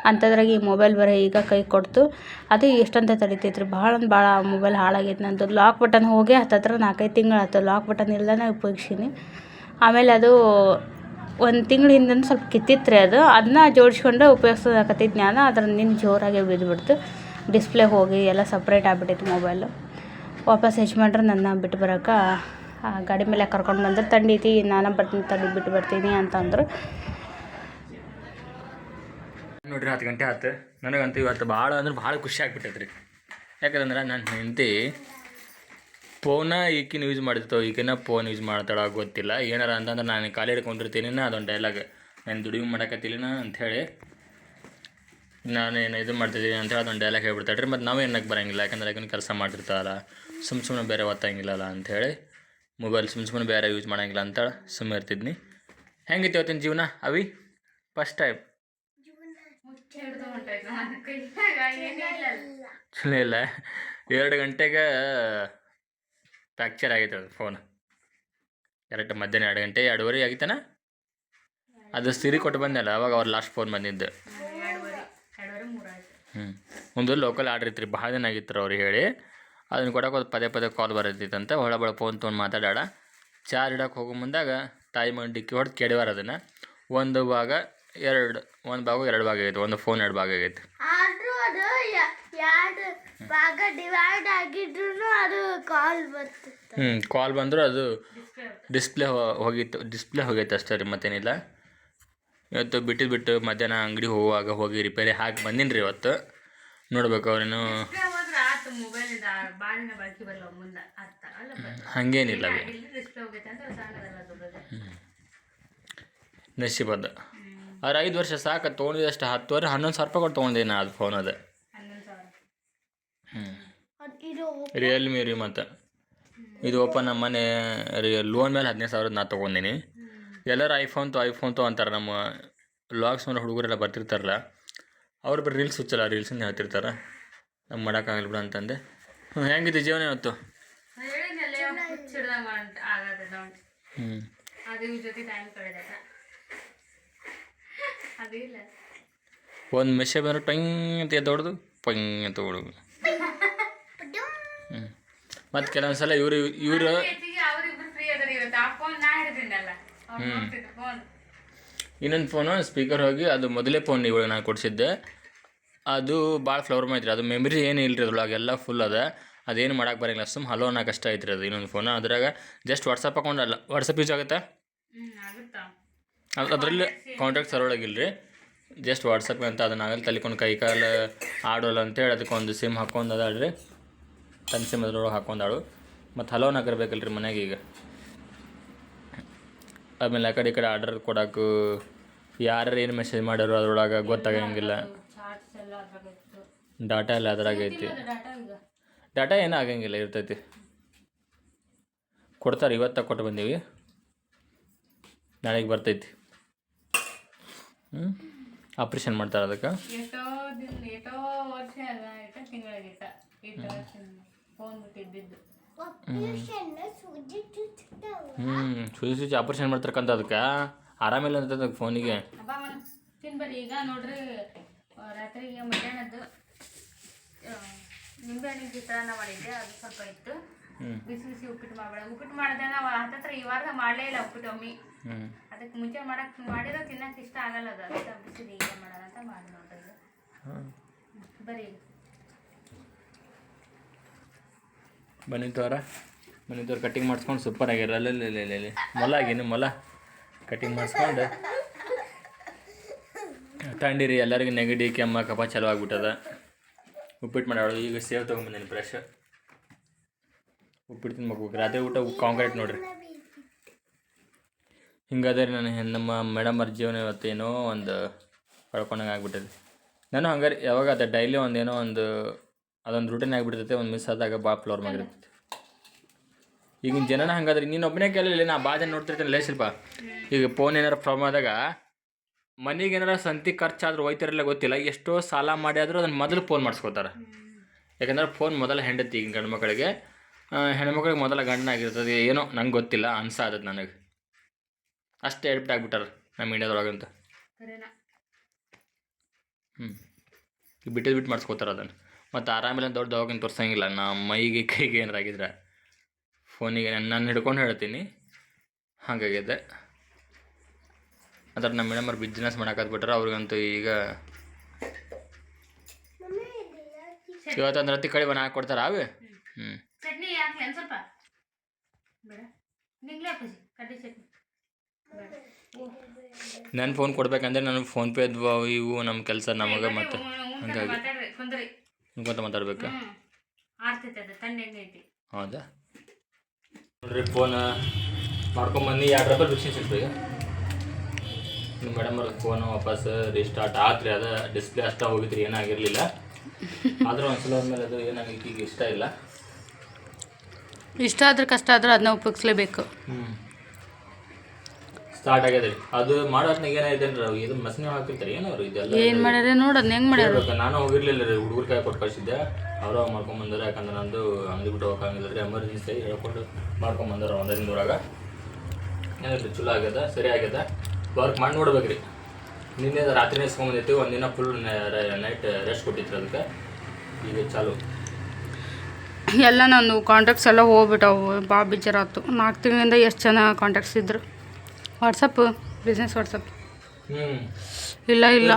ಅಂಥದ್ರಾಗ ಈ ಮೊಬೈಲ್ ಬರೀ ಈಗ ಕೈ ಕೊಡ್ತು. ಅದು ಎಷ್ಟಂತ ತಡಿತೈತ್ರಿ. ಭಾಳ ಅಂದ್ರೆ ಭಾಳ ಮೊಬೈಲ್ ಹಾಳಾಗೈತೆ ನಂದು. ಲಾಕ್ ಬಟನ್ ಹೋಗಿ ಹತ್ತತ್ರ ನಾಲ್ಕೈದು ತಿಂಗಳು ಆಯ್ತು ಲಾಕ್ ಬಟನ್ ಇಲ್ಲದೇ ಉಪಯೋಗಿಸೀನಿ. ಆಮೇಲೆ ಅದು ಒಂದು ತಿಂಗ್ಳು ಹಿಂದೆನೂ ಸ್ವಲ್ಪ ಕಿತ್ತಿತ್ತು ರೀ ಅದು. ಅದನ್ನ ಜೋಡಿಸ್ಕೊಂಡು ಉಪಯೋಗಿಸೋದಾಕತ್ತಿದ್ದು ನಾನು ಅದ್ರ ನಿನ್ನ ಜೋರಾಗೆ ಬಿದ್ದುಬಿಡ್ತು ಡಿಸ್ಪ್ಲೇ ಹೋಗಿ ಎಲ್ಲ ಸಪ್ರೇಟ್ ಆಗಿಬಿಟ್ಟೈತೆ ಮೊಬೈಲು ವಾಪಸ್ ಹೆಚ್ಚು ಮಾಡ್ರೆ ನನ್ನ ಬಿಟ್ಟು ಬರೋಕೆ ಗಾಡಿ ಮೇಲೆ ಕರ್ಕೊಂಡು ಬಂದ್ರೆ ತಂಡೈತಿ ನಾನು ಬರ್ತೀನಿ ತಂದು ಬಿಟ್ಟು ಬರ್ತೀನಿ ಅಂತಂದ್ರು. ನೋಡ್ರಿ, ಹತ್ತು ಗಂಟೆ ಆಯ್ತು ನನಗಂತೂ ಇವತ್ತು ಭಾಳ ಅಂದ್ರೆ ಭಾಳ ಖುಷಿ ಆಗ್ಬಿಟ್ಟೈತೆ ರೀ ಯಾಕಂದ್ರೆ ನನ್ನ ಹೆಂಡತಿ ಫೋನ ಈಕಿನ ಯೂಸ್ ಮಾಡಿರ್ತವೆ ಈಕಿನ ಫೋನ್ ಯೂಸ್ ಮಾಡ್ತಾಳ ಗೊತ್ತಿಲ್ಲ. ಏನಾರ ಅಂತಂದ್ರೆ ನಾನು ಖಾಲಿ ಹಿಡ್ಕೊಂಡಿರ್ತೀನಿ ಅದೊಂದು ಡೈಲಾಗ್ ನಾನು ದುಡಿಮೆ ಮಾಡಕತ್ತಿಲ್ಲ ಅಂಥೇಳಿ ನಾನೇನು ಇದು ಮಾಡ್ತಿದ್ದೀನಿ ಅಂತೇಳಿ ಅದೊಂದು ಡೈಲಾಗ್ ಹೇಳ್ಬಿಡ್ತಾಳೆ ರೀ ಮತ್ತು ನಾವು ಏನಕ್ಕೆ ಬರೋಂಗಿಲ್ಲ. ಯಾಕಂದ್ರೆ ಯಾಕಂದ್ರೆ ಕೆಲಸ ಮಾಡ್ತಿರ್ತಾರಲ್ಲ ಸುಮ್ಮ ಸುಮ್ಮನೆ ಬೇರೆ ಒತ್ತಂಗಿಲ್ಲಲ್ಲ ಅಂಥೇಳಿ ಮೊಬೈಲ್ ಸುಮ್ಮ ಸುಮ್ಮನೆ ಬೇರೆ ಯೂಸ್ ಮಾಡೋಂಗಿಲ್ಲ ಅಂತ ಸುಮ್ಮನೆ ಇರ್ತಿದ್ನಿ. ಹೆಂಗಿತ್ತು ಇವತ್ತಿನ ಜೀವನ ಅವಿ? ಫಸ್ಟ್ ಟೈಮ್ ಚಲೋ ಇಲ್ಲ. ಎರಡು ಗಂಟೆಗೆ ಫ್ಯಾಕ್ಚರ್ ಆಗೈತೆ ಅದು ಫೋನ್ ಕರೆಕ್ಟ್ ಮಧ್ಯಾಹ್ನ ಎರಡು ಗಂಟೆ ಎರಡೂವರೆ ಆಗಿತ್ತಾನ? ಅದು ಸಿರಿ ಕೊಟ್ಟು ಬಂದಲ್ಲ ಅವಾಗ ಅವ್ರು ಲಾಸ್ಟ್ ಫೋನ್ ಬಂದಿದ್ದು. ಹ್ಞೂ ಒಂದು ಲೋಕಲ್ ಆರ್ಡ್ರ್ ಇತ್ತು ರೀ ಭಾಳ ದಿನ ಆಗಿತ್ತು ರೀ ಅವ್ರಿಗೆ ಹೇಳಿ. ಅದನ್ನ ಕೊಡಕ್ಕೆ ಒಂದು ಪದೇ ಪದೇ ಕಾಲ್ ಬರತ್ತಿತ್ತಂತೆ ಹೊಳ ಬಳ ಫೋನ್ ತೊಗೊಂಡು ಮಾತಾಡಾಡ. ಚಾರ್ ಇಡಕ್ಕೆ ಹೋಗೋ ಮುಂದಾಗ ತಾಯಿ ಮಗನ ಡಿಕ್ಕಿ ಹೊಡೆದು ಕೆಡವಾರ ಅದನ್ನು. ಒಂದು ಭಾಗ ಎರಡು ಒಂದು ಭಾಗ ಎರಡು ಭಾಗ ಆಗೈತೆ ಒಂದು ಫೋನ್ ಎರಡು ಭಾಗ ಆಗೈತೆ. ಆದ್ರೂ ಅದು ಯ- ಭಾಗ ಡಿವೈಡ್ ಆಗಿದ್ರು ಅದು ಕಾಲ್ ಬರ್ತಿತ್ತು ಹ್ಞೂ ಕಾಲ್ ಬಂದರೂ ಅದು ಡಿಸ್ಪ್ಲೇ ಹೋಗಿತ್ತು ಡಿಸ್ಪ್ಲೇ ಹೋಗೈತೆ ಅಷ್ಟೇ ರೀ ಮತ್ತೇನಿಲ್ಲ. ಇವತ್ತು ಬಿಟ್ಟು ಬಿಟ್ಟು ಮಧ್ಯಾಹ್ನ ಅಂಗಡಿ ಹೋಗುವಾಗ ಹೋಗಿ ರಿಪೇರಿ ಹಾಕಿ ಬಂದಿನಿ ರೀ ಇವತ್ತು. ನೋಡ್ಬೇಕು ಅವ್ರೇನು ಹಾಗೇನಿಲ್ಲ ಅದು ಅವ್ರ ಆದ್ರೆ ಐದು ವರ್ಷ ಸಾಕು ತೊಗೊಂಡಿದ್ದಷ್ಟು ಹತ್ತುವರೆ ಹನ್ನೊಂದು ಸಾವಿರ ರೂಪಾಯಿ ಕೊಟ್ಟು ತೊಗೊಂಡೆ ನಾ ಅದು ಫೋನ್ ಅದು. ಹ್ಞೂ ರಿಯಲ್ಮಿ ರೀ ಮತ್ತು. ಇದು ಓಪನ್ ನಮ್ಮ ಮನೆ ಲೋನ್ ಮೇಲೆ ಹದಿನೈದು ಸಾವಿರದ ನಾ ತೊಗೊಂಡಿನಿ. ಎಲ್ಲರೂ ಐಫೋನ್ ತೋ ಐಫೋನ್ ತೋ ಅಂತಾರೆ ನಮ್ಮ ಲಾಗ್ಸ್ ಮೇಲೆ ಹುಡುಗರೆಲ್ಲ ಬರ್ತಿರ್ತಾರಲ್ಲ ಅವ್ರು ಬರೀ ರೀಲ್ಸ್ ಹುಚ್ಚಲ್ಲ ರೀಲ್ಸಿಂದ ಹೇಳ್ತಿರ್ತಾರೆ. ನಮ್ಗೆ ಮಾಡೋಕ್ಕಾಗಲ್ಲ ಬಿಡು ಅಂತಂದೆ. ಹ್ಞೂ ಹೆಂಗಿದೆ ಜೀವನ ಇವತ್ತು? ಹ್ಞೂ ಒಂದು ಮೆಸೇಜ್ ಬಂದ್ರೆ ಟೊಂಗ್ ಅಂತ ಎದ್ದೊಡ್ದು ಪಂಗ್ ಅಂತ ಹೊಡೋದು. ಹ್ಞೂ ಮತ್ತು ಕೆಲವೊಂದು ಸಲ ಇವರು ಇವರು ಹ್ಞೂ ಇನ್ನೊಂದು ಫೋನು ಸ್ಪೀಕರ್ ಹೋಗಿ ಅದು ಮೊದಲೇ ಫೋನ್ ಇವಳು ನಾನು ಕೊಡಿಸಿದ್ದೆ. ಅದು ಭಾಳ ಫ್ಲವರ್ ಐತ್ರಿ ಅದು ಮೆಮ್ರಿ ಏನು ಇಲ್ಲರಿ ಅದ್ರೊಳಗೆ ಎಲ್ಲ ಫುಲ್ ಅದ. ಅದೇನು ಮಾಡಕ್ಕೆ ಬರಂಗಿಲ್ಲ. ಸುಮ್ ಹಲೋ ಅನ್ನೋಕೆ ಅಷ್ಟ ಐತ್ರಿ ಅದು ಇನ್ನೊಂದು ಫೋನ್ ಅದ್ರಾಗ ಜಸ್ಟ್ ವಾಟ್ಸಪ್ ಅಕೌಂಟ್ ಅಲ್ಲ ವಾಟ್ಸಪ್ ಯೂಸ್ ಆಗುತ್ತೆ? ಅದು ಅದರಲ್ಲಿ ಕಾಂಟ್ಯಾಕ್ಟ್ ಸರ್ವೊಳಗಿಲ್ಲ ರೀ ಜಸ್ಟ್ ವಾಟ್ಸಪ್ ಅಂತ ಅದನ್ನ ಆಗಲ್ಲ ತಲಿಕೊಂಡು ಕೈ ಕಾಲು ಆಡೋಲ್ಲ ಅಂತೇಳಿ ಅದಕ್ಕೆ ಒಂದು ಸಿಮ್ ಹಾಕೊಂಡು ಅದಾಳ್ರಿ. ತನ್ನ ಸಿಮ್ ಅದ್ರೊಳಗೆ ಹಾಕೊಂಡಾಳು. ಮತ್ತು ಹಲೋ ನಾಗಿರ್ಬೇಕಲ್ಲ ರೀ ಮನೆಗೆ ಈಗ. ಆಮೇಲೆ ಆ ಕಡೆ ಈ ಕಡೆ ಆರ್ಡರ್ ಕೊಡೋಕ್ಕೂ ಯಾರು ಏನು ಮೆಸೇಜ್ ಮಾಡ್ಯಾರೋ ಅದ್ರೊಳಗೆ ಗೊತ್ತಾಗಂಗಿಲ್ಲ. ಎಲ್ಲ ಅದ್ರಾಗ ಇತ್ತು ಡಾಟಾ ಎಲ್ಲ ಅದ್ರಾಗ ಐತಿ ಡಾಟಾ ಈಗ. ಡಾಟಾ ಏನೂ ಆಗಂಗಿಲ್ಲ ಇರ್ತೈತಿ. ಕೊಡ್ತಾರೆ ಇವತ್ತ ಕೊಟ್ಟು ಬಂದೀವಿ. ನಾಳೆಗೆ ಬರ್ತೈತಿ. ಹ್ಞೂ ಆಪ್ರೇಷನ್ ಮಾಡ್ತಾರೆ ಅದಕ್ಕೆ. ಎಷ್ಟೋ ದಿನ ಎಷ್ಟೋ ವರ್ಷ ಅಲ್ಲ ಎಷ್ಟೋ ತಿಂಗಳಾಗಿತ್ತ ಇಟ್ಟು ಫೋನ್ ಬಿಟ್ಟಿದ್ದು ಆಪರೇಷನ್ ಸೂಜಿ ಚುಚ್ಚಿದವ ಹ್ಞೂ ಸುಜಿ ಸುಜಿ ಆಪ್ರೇಷನ್ ಮಾಡ್ತಾರಕ್ಕಂತ ಅದಕ್ಕೆ. ಆರಾಮಿಲ್ಲ ಅಂತ ಅದಕ್ಕೆ ಫೋನಿಗೆ ಈಗ ನೋಡ್ರಿ. ರಾತ್ರಿಗೆ ಮಧ್ಯಾಹ್ನದ್ದು ನಿಂಬೆಹಣ್ಣಿನ ಚಿತ್ರಾನ್ನ ಮಾಡಿದ್ದೆ ಅದು ಸ್ವಲ್ಪ ಇತ್ತು. ಬಿಸಿ ಬಿಸಿ ಉಪ್ಪಿಟ್ಟು ಮಾಡಬೇಡ. ಉಪ್ಪಿಟ್ಟು ಮಾಡಿದೆ ನಾವು ಹತ್ತತ್ರ ಈ ವಾರದ ಮಾಡಲೇ ಇಲ್ಲ ಉಪ್ಪಿಟ್ಟು ಒಮ್ಮೆ. ಹ್ಞೂ ಅದಕ್ಕೆ ಮುಂಚೆ ಮಾಡಕ್ಕೆ ಮಾಡಿದ್ರೆ ತಿನ್ನಕ್ಕೆ ಇಷ್ಟ ಆಗಲ್ಲ ಅದು. ಅದಕ್ಕೆ ಬಿಸಿದು ಈಗ ಮಾಡೋಣ ಅಂತ ಮಾಡಿ ನೋಡ್ರಿ. ಬರಿ. ಬನ್ನಿತವರ ಬನ್ನಿತವ್ರು ಕಟಿಂಗ್ ಮಾಡಿಸ್ಕೊಂಡು ಸೂಪರ್ ಆಗಿರಲ್ಲ ಮೊಲ ಆಗಿನ ಮೊಲ. ಕಟಿಂಗ್ ಮಾಡಿಸ್ಕೊಂಡು. ತಂಡಿರಿ ಎಲ್ಲರಿಗೂ ನೆಗಡಿ, ಕೆಮ್ಮ ಕಪ ಚಲೋ ಆಗ್ಬಿಟ್ಟದ ಉಪ್ಪಿಟ್ಟು ಮಾಡೋಳು ಈಗ ಸೇವ್ ತೊಗೊಂಬಂದಿನಿ ಫ್ರೆಶ್ ಉಪ್ಪಿಟ್ಟು ತಿನ್ಬೇಕು ರಾತ್ರಿ ಊಟ ಕಾಂಕ್ರೀಟ್ ನೋಡ್ರಿ. ಹಿಂಗಾದ್ರೆ ನಾನು ನಮ್ಮ ಮೇಡಮ್ ಜೀವನ ಇವತ್ತೇನೋ ಒಂದು ಕಳ್ಕೊಂಡಂಗೆ ಆಗ್ಬಿಟ್ಟದೆ. ನಾನು ಹಂಗಾರೆ ಯಾವಾಗ ಅದು ಡೈಲಿ ಒಂದೇನೋ ಒಂದು, ಅದೊಂದು ರೂಟೀನ್ ಆಗಿಬಿಡ್ತೈತೆ, ಒಂದು ಮಿಸ್ ಆದಾಗ ಭಾಳ ಫ್ಲೋರ್ ಮಾಡಿರ್ತೈತೆ ಈಗಿನ ಜನನ ಹಂಗಾದ್ರೆ, ನೀನು ಒಬ್ಬನೇ ಕೇಳಲಿಲ್ಲ, ನಾ ಭಾಳ ಜನ ನೋಡ್ತಿರ್ತೀನಿ, ಲೇ ಶಿಲ್ಪ. ಈಗ ಫೋನ್ ಏನಾರು ಪ್ರಾಬ್ಲಮ್ ಆದಾಗ ಮನೆಗೆ ಏನಾರ ಸಂತಿ ಖರ್ಚಾದ್ರೂ ಹೋಯ್ತಿರಲ್ಲ ಗೊತ್ತಿಲ್ಲ. ಎಷ್ಟೋ ಸಾಲ ಮಾಡಿ ಆದರೂ ಅದನ್ನು ಮೊದಲು ಫೋನ್ ಮಾಡಿಸ್ಕೋತಾರೆ ಯಾಕಂದ್ರೆ ಫೋನ್ ಮೊದಲ ಹೆಂಡತಿ ಈಗ ಗಂಡು ಮಕ್ಕಳಿಗೆ ಹೆಣ್ಮಕ್ಳಿಗೆ ಮೊದಲ ಗಂಡನ ಆಗಿರ್ತದೆ. ಏನೋ ನಂಗೆ ಗೊತ್ತಿಲ್ಲ ಅನ್ಸಾದದು ನನಗೆ. ಅಷ್ಟೇ ಎಡ್ಬಿಟ್ಟು ಆಗ್ಬಿಟ್ಟಾರ ನಮ್ಮ ಇಂಡಿಯಾದೊಳಗಂತ. ಹ್ಞೂ ಬಿಟ್ಟಿದ್ದು ಬಿಟ್ಟು ಮಾಡಿಸ್ಕೋತಾರೆ ಅದನ್ನು. ಮತ್ತು ಆರಾಮಿಲ್ಲ ದೊಡ್ಡ ದವಾಖಾನೆ ತೋರ್ಸಂಗಿಲ್ಲ. ನಾ ಮೈಗೆ ಕೈಗೆ ಏನಾರಾಗಿದ್ರೆ ಫೋನಿಗೆ ನಾನು ಹಿಡ್ಕೊಂಡು ಹೇಳ್ತೀನಿ. ಹಾಗಾಗಿದೆ. ಅದ್ರ ನಮ್ಮ ಮೇಡಮ್ ಅವ್ರು ಬಿಸ್ನೆಸ್ ಮಾಡಾಕತ್ಬಿಟ್ರೆ ಅವ್ರಿಗಂತೂ ಈಗ ಇವತ್ತು ಹತ್ತಿ ರತ್ತಿ ಕಡೆ ಬನ ಹಾಕ್ಕೊಡ್ತಾರೆ ಅವೇ? ಹ್ಞೂ ಚಟ್ನಿ ಹಾಕ್ಲಿ ಒಂದು ಸ್ವಲ್ಪ. ಬೇಡ. ನಿಂಗ್ಲೇ ಹಾಕಿ ಕಡ್ಡಿ ಚಟ್ನಿ. ಬೇಡ. ನನ್ನ ಫೋನ್ ಕೊಡ್ಬೇಕಂದ್ರೆ ನನಗೆ ಫೋನ್ಪೇ ಇವು ನಮ್ಮ ಕೆಲಸ ನಮಗೆ ಮತ್ತೆ. ಹಂಗಾಗಿ. ಅನ್ಕೊಂತ ಮಾತಾಡ್ಬೇಕು? ಹೌದಾ? ನೋಡ್ರಿ ಫೋನ್ ಮಾಡ್ಕೊಂಬಂದು ಎರಡು ರೂಪಾಯಿ ಬಿಸಿ ಸಿಗ್ತೀವಿ ನಿಮ್ಮ ಮೇಡಮ್ ಅವ್ರಿಗೆ ಫೋನ್ ವಾಪಸ್ ರಿಸ್ಟಾರ್ಟ್ ಆತ್ರಿ ಅದ ಡಿಸ್ಪ್ಲೇ ಅಷ್ಟ ಹೋಗಿದ್ರಿ ಏನಾಗಿರಲಿಲ್ಲ. ಆದ್ರೆ ಒಂದ್ಸಲ ಆದ್ಮೇಲೆ ಅದು ಏನಾಗೈತಿ ಈಗ ಇಷ್ಟ ಇಲ್ಲ. ಇಷ್ಟ ಆದ್ರೆ ಕಷ್ಟ ಆದ್ರೆ ಅದನ್ನ ಉಪಯೋಗಿಸ್ಲೇಬೇಕು. ಸ್ಟಾರ್ಟ್ ಆಗ್ಯದ ರೀ ಅದು ಮಾಡೋ ಹೊತ್ನಾಗ ಏನಾಯ್ತೇನ್ರಿ ಅಂದ್ರೆ ಇದು ಮಸನೆ ಹಾಕಿರ್ತಾರೆ ಅವ್ರು ಇದೆಲ್ಲ ಏನು ಮಾಡ್ಯಾರ ನೋಡು ಅದನ್ನ ಹೆಂಗೆ ಮಾಡ್ಯಾರ? ನಾನು ಹೋಗಿರ್ಲಿಲ್ಲ ರೀ ಹುಡುಗರ ಕೈ ಕೊಟ್ಟು ಕಳಿಸಿದ್ದೆ. ಅವರು ಮಾಡ್ಕೊಂಬಂದಾರೆ ಯಾಕಂದ್ರೆ ನಂದು ಅಂಗಡಿ ಬಿಟ್ಟು ಹೋಗಂಗಿಲ್ಲ ರೀ. ಎಮರ್ಜೆನ್ಸಿ ಹೇಳ್ಕೊಂಡು ಮಾಡ್ಕೊಂಬಂದಾರ ಒಂದರಿಂದ ಊರಾಗ ಏನಿಲ್ಲ ಚಲೋ ಆಗ್ಯದ ಸರಿ ಆಗ್ಯದ. ವರ್ಕ್ ಮಾಡಿ ನೋಡ್ಬೇಕು ರೀ ನಿನ್ನೆ ರಾತ್ರಿ ಇಸ್ಕೊಂಬಂದೈತಿ ಒಂದಿನ ಫುಲ್ ನೈಟ್ ರೆಸ್ಟ್ ಕೊಟ್ಟಿತ್ತು ಅದಕ್ಕೆ. ಈಗ ಚಾಲು. ಎಲ್ಲ ನಾನು ಕಾಂಟ್ಯಾಕ್ಟ್ಸ್ ಎಲ್ಲ ಹೋಗ್ಬಿಟ್ಟವು ಭಾಳ ಬೇಜಾರಾಯ್ತು. ನಾಲ್ಕು ತಿಂಗಳಿಂದ ಎಷ್ಟು ಜನ ಕಾಂಟ್ಯಾಕ್ಟ್ಸ್ ಇದ್ರು? ವಾಟ್ಸಪ್ ಬಿಸ್ನೆಸ್ ವಾಟ್ಸಪ್ ಇಲ್ಲ ಇಲ್ಲ.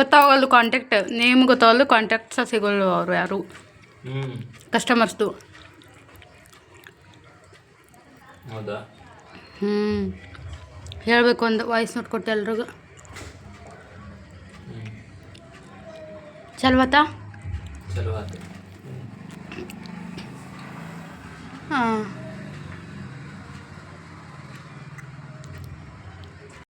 ಗೊತ್ತಾಗಲ್ದು ಕಾಂಟ್ಯಾಕ್ಟ್ ನೇಮ್ ಗೊತ್ತಾಗಲ್ದು ಕಾಂಟ್ಯಾಕ್ಟ್ಸ ಸಿಗೋಲ್ಲ ಅವರು ಯಾರು. ಕಸ್ಟಮರ್ಸ್ದು ಹೌದಾ? ಹ್ಞೂ ಹೇಳಬೇಕು ಒಂದು ವಾಯ್ಸ್ ನೋಟ್ ಕೊಟ್ಟೆ ಎಲ್ರಿಗೂ. ಹ್ಞೂ ಚಲ್ವತ್ತಾ. ಚಲೋ ಆಯ್ತು ಹಾಂ.